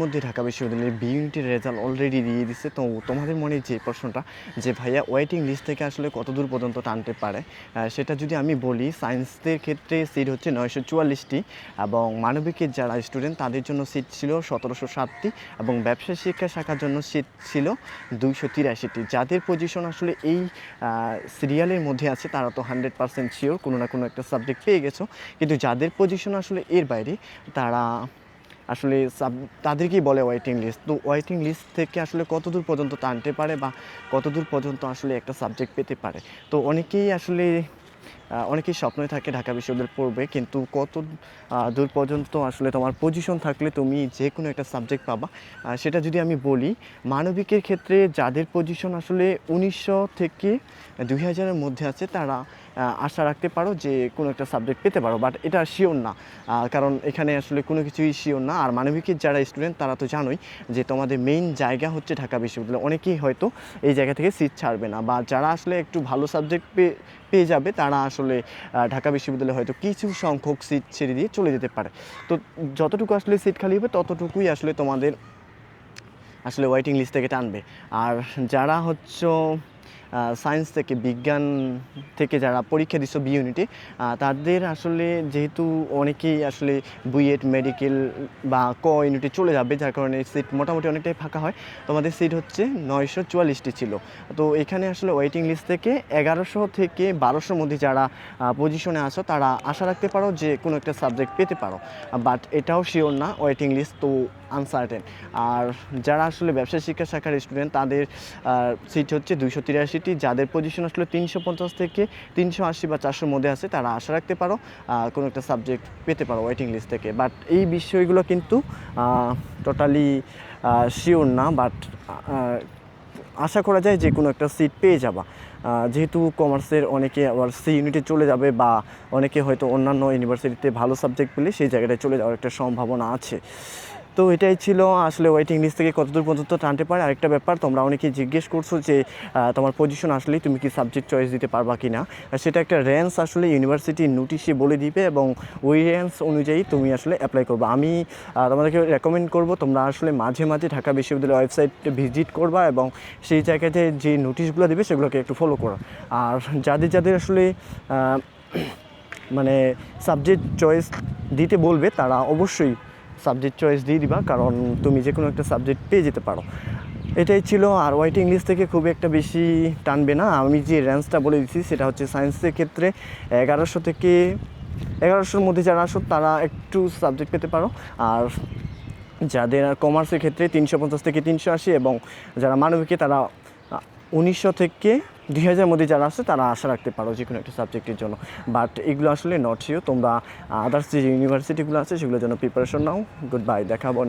মধ্যে ঢাকা বিশ্ববিদ্যালয়ের বি ইউনিটের রেজাল্ট অলরেডি দিয়ে দিচ্ছে তো তোমাদের মনে যে প্রশ্নটা, যে ভাইয়া ওয়েটিং লিস্ট থেকে আসলে কত দূর পর্যন্ত টানতে পারে সেটা যদি আমি বলি সায়েন্সদের ক্ষেত্রে সিট হচ্ছে নয়শো চুয়াল্লিশটি এবং মানবিকের যারা স্টুডেন্ট তাদের জন্য সিট ছিল সতেরোশো সাতটি এবং ব্যবসা শিক্ষা শাখার জন্য সিট ছিল দুইশো তিরাশিটি। যাদের পজিশন আসলে এই সিরিয়ালের মধ্যে আছে, তারা তো হান্ড্রেড পার্সেন্ট শিওর কোনো না কোনো একটা সাবজেক্ট পেয়ে গেছো। কিন্তু যাদের পজিশন আসলে এর বাইরে, তারা আসলে তাদেরকেই বলে ওয়েটিং লিস্ট তো ওয়েটিং লিস্ট থেকে আসলে কতদূর পর্যন্ত টানতে পারে বা কতদূর পর্যন্ত আসলে একটা সাবজেক্ট পেতে পারে? তো অনেকেই আসলে অনেকেই স্বপ্নই থাকে ঢাকা বিশ্ববিদ্যালয় পড়বে, কিন্তু কত দূর পর্যন্ত আসলে তোমার পজিশন থাকলে তুমি যে কোনো একটা সাবজেক্ট পাবা। সেটা যদি আমি বলি, মানবিকের ক্ষেত্রে যাদের পজিশন আসলে উনিশশো থেকে দুই হাজারের মধ্যে আছে, তারা আশা রাখতে পারো যে কোনো একটা সাবজেক্ট পেতে পারো বাট এটা শিওর না। কারণ এখানে আসলে কোনো কিছুই শিওর না। আর মানবিকের যারা স্টুডেন্ট তারা তো জানোই যে তোমাদের মেইন জায়গা হচ্ছে ঢাকা বিশ্ববিদ্যালয়। অনেকেই হয়তো এই জায়গা থেকে সিট ছাড়বে না, বা যারা আসলে একটু ভালো সাবজেক্ট পেয়ে পেয়ে যাবে, তারা আসলে ঢাকা বিশ্ববিদ্যালয়ে হয়তো কিছু সংখ্যক সিট ছেড়ে দিয়ে চলে যেতে পারে। তো যতটুকু আসলে সিট খালি হবে, ততটুকুই আসলে তোমাদের আসলে ওয়েটিং লিস্ট থেকে টানবে। আর যারা হচ্ছে সায়েন্স থেকে, বিজ্ঞান থেকে যারা পরীক্ষা দিচ্ছ বি ইউনিটে তাদের আসলে যেহেতু অনেকেই আসলে বুয়েট মেডিকেল বা ক ইউনিটে চলে যাবে, যার কারণে সিট মোটামুটি অনেকটাই ফাঁকা হয়। তোমাদের সিট হচ্ছে নয়শো চুয়াল্লিশটি ছিল। তো এখানে আসলে ওয়েটিং লিস্ট থেকে এগারোশো থেকে বারোশোর মধ্যে যারা পজিশনে আছো, তারা আশা রাখতে পারো যে কোনো একটা সাবজেক্ট পেতে পারো। বাট এটাও শিওর না ওয়েটিং লিস্ট তো আনসার্টেন আর যারা আসলে ব্যবসায় শিক্ষা শাখার স্টুডেন্ট তাদের সিট হচ্ছে দুইশো তিরাশিটি যাদের পজিশন আসলে তিনশো পঞ্চাশ থেকে তিনশো আশি বা চারশোর মধ্যে আছে, তারা আশা রাখতে পারো কোনো একটা সাবজেক্ট পেতে পারো ওয়েটিং লিস্ট থেকে। বাট এই বিষয়গুলো কিন্তু টোটালি শিওর না বাট আশা করা যায় যে কোনো একটা সিট পেয়ে যাবা। যেহেতু কমার্সের অনেকে আবার সি ইউনিটে চলে যাবে বা অনেকে হয়তো অন্যান্য ইউনিভার্সিটিতে ভালো সাবজেক্ট পেলে সেই জায়গাটায় চলে যাওয়ার একটা সম্ভাবনা আছে। তো এটাই ছিল আসলে ওয়েটিং লিস্ট থেকে কতদূর পর্যন্ত টানতে পারে। আরেকটা ব্যাপার, তোমরা অনেকে জিজ্ঞেস করছ যে তোমার পজিশন আসলেই তুমি কি সাবজেক্ট চয়েস দিতে পারবা কি না সেটা একটা র্যান্স আসলে ইউনিভার্সিটির নোটিশে বলে দিবে এবং ওই র্যান্স অনুযায়ী তুমি আসলে অ্যাপ্লাই করবে। আমি তোমাদেরকে রেকমেন্ড করব, তোমরা আসলে মাঝে মাঝে ঢাকা বিশ্ববিদ্যালয়ের ওয়েবসাইট ভিজিট করবা এবং সেই জায়গাতে যে নোটিশগুলো দেবে সেগুলোকে একটু ফলো করো। আর যাদের যাদের আসলে মানে সাবজেক্ট চয়েস দিতে বলবে, তারা অবশ্যই সাবজেক্ট চয়েস দিয়ে দিবা, কারণ তুমি যে কোনো একটা সাবজেক্ট পেয়ে যেতে পারো। এটাই ছিল আর ওয়াইটিং লিস্ট থেকে খুব একটা বেশি টানবে না। আমি যে র্যাঞ্জটা বলে দিচ্ছি, সেটা হচ্ছে সায়েন্সের ক্ষেত্রে এগারোশো থেকে এগারোশোর মধ্যে যারা আসো, তারা একটু সাবজেক্ট পেতে পারো। আর যাদের কমার্সের ক্ষেত্রে তিনশো পঞ্চাশ থেকে তিনশো আশি এবং যারা মানবিকে, তারা উনিশশো থেকে দুই হাজার মধ্যে যারা আছে, তারা আশা রাখতে পারো যে কোনো একটা সাবজেক্টের জন্য। বাট এগুলো আসলে নট শিও তোমরা আদার্স যে ইউনিভার্সিটিগুলো আছে, সেগুলোর জন্য প্রিপারেশন নাও। গুড বাই দেখা হবে